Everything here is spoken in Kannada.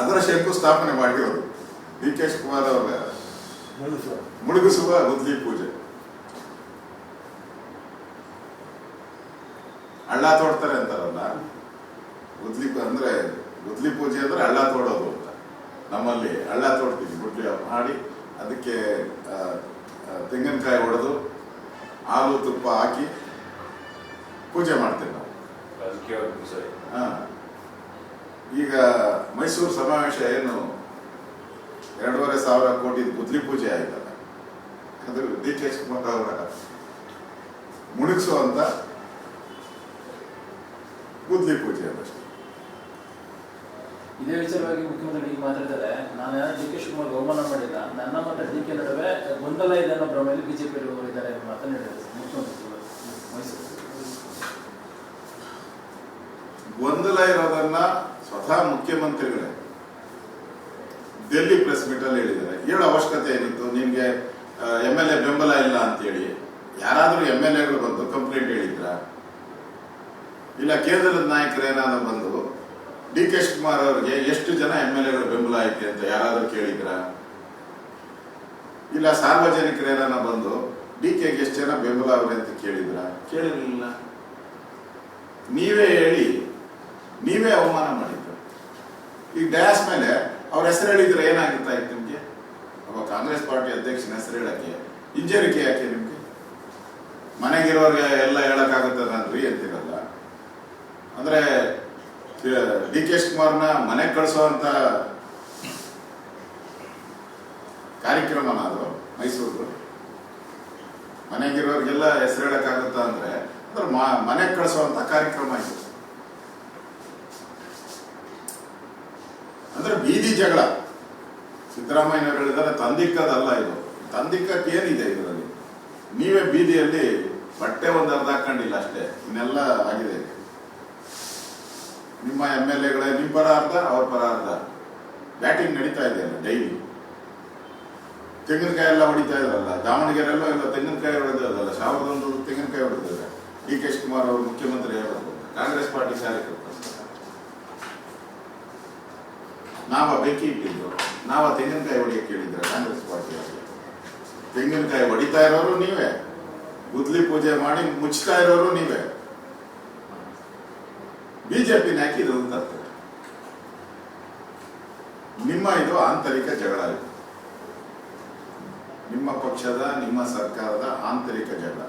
ಅದರ ಶಂಕುಸ್ಥಾಪನೆ ಮಾಡಿರೋದು ಡಿ ಕೆ ಶಿವಕುಮಾರ್ ಅವರ ಮುಳುಗಿಸುವ. ಗುದ್ಲಿ ಪೂಜೆ. ಹಳ್ಳ ತೋಡ್ತಾರೆ ಅಂತಾರಲ್ಲ ಗುದ್ಲಿ ಅಂದ್ರೆ ಗುದ್ಲಿ ಪೂಜೆ ಅಂದ್ರೆ ಹಳ್ಳ ತೋಡೋದು ಅಂತ. ನಮ್ಮಲ್ಲಿ ಹಳ್ಳ ತೋಡ್ತೀವಿ ಗುಡ್ಲಿ ಮಾಡಿ ಅದಕ್ಕೆ ತೆಂಗಿನಕಾಯಿ ಹೊಡೆದು ಹಾಲು ತುಪ್ಪ ಹಾಕಿ ಪೂಜೆ ಮಾಡ್ತೇವೆ ನಾವು. ಈಗ ಮೈಸೂರು ಸಮಾವೇಶ ಏನು ಎರಡೂವರೆ ಸಾವಿರ ಕೋಟಿ ಗುದ್ಲಿ ಪೂಜೆ ಆಯ್ತಲ್ಲ ಅದು ಡಿ ಕೆ ಶಿವಕುಮಾರ್ ಅವರ ಮುಳುಗಿಸುವಂತ ಗುದ್ಲಿ ಪೂಜೆ ಅದಷ್ಟೇ ಇದೇ ವಿಚಾರವಾಗಿ ಮುಖ್ಯಮಂತ್ರಿ ಈಗ ಮಾತಾಡ್ತಾರೆ ನಾನು ಯಾರು ಡಿ ಕೆ ಶಿವಕುಮಾರ್ ಅವಮಾನ ಮಾಡಿಲ್ಲ ನನ್ನ ಮತ್ತು ಡಿ ಕೆ ನಡುವೆ ಗೊಂದಲ ಇದೆ ಅನ್ನೋ ಭ್ರಮೆಯಲ್ಲಿ ಬಿಜೆಪಿ ಇದ್ದಾರೆ ಎಂದು ಮಾತನ್ನು ಹೇಳಿದ್ದಾರೆ ಮುಖ್ಯಮಂತ್ರಿ ಮೈಸೂರು. ಗೊಂದಲ ಇರೋದನ್ನ ಸ್ವತಃ ಮುಖ್ಯಮಂತ್ರಿಗಳೇ ಡೆಲ್ಲಿ ಪ್ರೆಸ್ ಮೀಟ್ ಅಲ್ಲಿ ಹೇಳಿದ್ದಾರೆ. ಹೇಳೋ ಅವಶ್ಯಕತೆ ಏನಿತ್ತು? ನಿಮ್ಗೆ ಎಂ ಎಲ್ ಎ ಬೆಂಬಲ ಇಲ್ಲ ಅಂತೇಳಿ. ಯಾರಾದ್ರೂ ಎಂ ಎಲ್ ಎಗಳು ಬಂದು ಕಂಪ್ಲೇಂಟ್ ಹೇಳಿದ್ರ? ಇಲ್ಲ ಕೇಂದ್ರದ ನಾಯಕರು ಏನಾದ್ರು ಬಂದು ಡಿ ಕೆ ಶಿವಕುಮಾರ್ ಅವರಿಗೆ ಎಷ್ಟು ಜನ ಎಂ ಎಲ್ ಎಗಳು ಬೆಂಬಲ ಐತೆ ಅಂತ ಯಾರಾದ್ರೂ ಕೇಳಿದ್ರ? ಇಲ್ಲ ಸಾರ್ವಜನಿಕರು ಏನಾರ ಬಂದು ಡಿ ಕೆಗೆ ಎಷ್ಟು ಜನ ಬೆಂಬಲ ಅವ್ರೆ ಅಂತ ಕೇಳಿದ್ರ? ಕೇಳಿರಲಿಲ್ಲ. ನೀವೇ ಹೇಳಿ ನೀವೇ ಅವಮಾನ ಮಾಡಿದ್ರು? ಈಗ ಡ್ಯಾಸ್ ಮೇಲೆ ಅವ್ರ ಹೆಸರು ಹೇಳಿದ್ರೆ ಏನಾಗಿರ್ತಾ ಇತ್ತು ನಿಮ್ಗೆ? ಅವಾಗ ಕಾಂಗ್ರೆಸ್ ಪಾರ್ಟಿ ಅಧ್ಯಕ್ಷನ ಹೆಸರು ಹೇಳಕ್ಕೆ ಇಂಜರಿಕೆ ಯಾಕೆ ನಿಮ್ಗೆ? ಮನೆಗಿರೋರ್ಗೆ ಎಲ್ಲ ಹೇಳಕ್ಕಾಗುತ್ತೆ ನಾನು ರೀ ಅಂತಿರಲ್ಲ. ಅಂದ್ರೆ ಡಿ ಕೆ ಶಿವಕುಮಾರ್ನ ಮನೆಗೆ ಕಳಿಸುವಂತ ಕಾರ್ಯಕ್ರಮನ ಅದು ಮೈಸೂರು ಮನೆಗಿರೋರ್ಗೆಲ್ಲ ಹೆಸರು ಹೇಳಕ್ಕಾಗುತ್ತಾ ಅಂದ್ರೆ ಅಂದ್ರೆ ಮನೆಗೆ ಕಳಿಸುವಂತ ಕಾರ್ಯಕ್ರಮ ಇದು ಅಂದ್ರೆ ಬೀದಿ ಜಗಳ. ಸಿದ್ದರಾಮಯ್ಯನವರು ಹೇಳಿದರೆ ತಂದಿಕ್ಕದಲ್ಲ ಇದು. ತಂದಿಕ್ಕಕ್ಕೆ ಏನಿದೆ ಇದರಲ್ಲಿ? ನೀವೇ ಬೀದಿಯಲ್ಲಿ ಬಟ್ಟೆ ಒಂದು ಅರ್ಧ ಹಾಕೊಂಡಿಲ್ಲ ಅಷ್ಟೇ, ಇನ್ನೆಲ್ಲ ಆಗಿದೆ ನಿಮ್ಮ ಎಂ ಎಲ್ ಎಗಳೇ ನಿಮ್ಮ ಪರ ಅರ್ಧ, ಅವ್ರ ಪರ ಅರ್ಧ. ಬ್ಯಾಟಿಂಗ್ ನಡೀತಾ ಇದೆಯಲ್ಲ ಡೈಲಿ. ತೆಂಗಿನಕಾಯಿ ಎಲ್ಲ ಹೊಡಿತಾ ಇದ್ರಲ್ಲ ದಾವಣಗೆರೆ ಎಲ್ಲ ತೆಂಗಿನಕಾಯಿ ಹೊಡೆದಲ್ಲ ಒಂದು ತೆಂಗಿನಕಾಯಿ ಹೊಡೆದಿದ್ದಾರೆ ಡಿ ಕೆ ಶಿವಕುಮಾರ್ ಅವರು ಮುಖ್ಯಮಂತ್ರಿ ಹೇಳೋದು ಕಾಂಗ್ರೆಸ್ ಪಾರ್ಟಿ ಶಾಲೆ ನಾವ ಬೆಂಕಿ ಇಟ್ಟಿದ್ದು ನಾವ ತೆಂಗಿನಕಾಯಿ ಹೊಡಿಯಕ್ಕೆ ಕೇಳಿದ್ರೆ ಕಾಂಗ್ರೆಸ್ ಪಾರ್ಟಿ ತೆಂಗಿನಕಾಯಿ ಹೊಡಿತಾ ಇರೋರು ನೀವೇ. ಗುದ್ಲಿ ಪೂಜೆ ಮಾಡಿ ಮುಚ್ಚ್ತಾ ಇರೋರು ನೀವೇ. ಬಿಜೆಪಿ ನಾಕಿದ್ರು ಅಂತ ನಿಮ್ಮ ಇದು ಆಂತರಿಕ ಜಗಳ ನಿಮ್ಮ ಪಕ್ಷದ, ನಿಮ್ಮ ಸರ್ಕಾರದ ಆಂತರಿಕ ಜಗಳ.